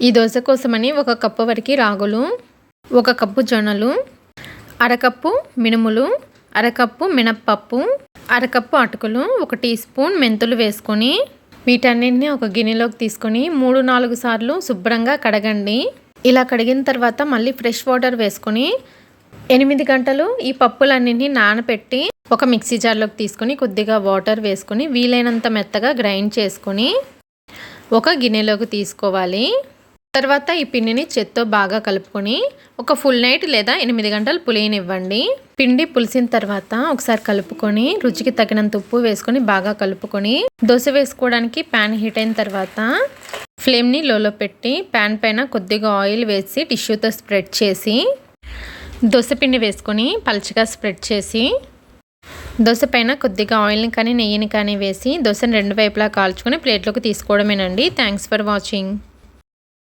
ఈ దోశ కోసమని ఒక కప్పు వరకు రాగులు ఒక కప్పు జొన్నలు అరకప్పు మినుములు అరకప్పు మినప్పప్పు అరకప్పు అటుకులు ఒక టీ స్పూన్ మెంతులు వేసుకొని వీటన్నింటినీ ఒక గిన్నెలోకి తీసుకొని మూడు నాలుగు సార్లు శుభ్రంగా కడగండి. ఇలా కడిగిన తర్వాత మళ్ళీ ఫ్రెష్ వాటర్ వేసుకొని ఎనిమిది గంటలు ఈ పప్పులన్నింటినీ నానబెట్టి ఒక మిక్సీ జార్లోకి తీసుకొని కొద్దిగా వాటర్ వేసుకొని వీలైనంత మెత్తగా గ్రైండ్ చేసుకొని ఒక గిన్నెలోకి తీసుకోవాలి. తర్వాత ఈ పిండిని చేత్తో బాగా కలుపుకొని ఒక ఫుల్ నైట్ లేదా ఎనిమిది గంటలు పులియనివ్వండి. పిండి పులిసిన తర్వాత ఒకసారి కలుపుకొని రుచికి తగినంత ఉప్పు వేసుకొని బాగా కలుపుకొని దోశ వేసుకోవడానికి ప్యాన్ హీట్ అయిన తర్వాత ఫ్లేమ్ని లోలో పెట్టి ప్యాన్ పైన కొద్దిగా ఆయిల్ వేసి టిష్యూతో స్ప్రెడ్ చేసి దోశ పిండి వేసుకొని పలుచగా స్ప్రెడ్ చేసి దోశ పైన కొద్దిగా ఆయిల్ని కానీ నెయ్యిని కానీ వేసి దోశని రెండు వైపులా కాల్చుకొని ప్లేట్లోకి తీసుకోవడమేనండి. Thanks for watching.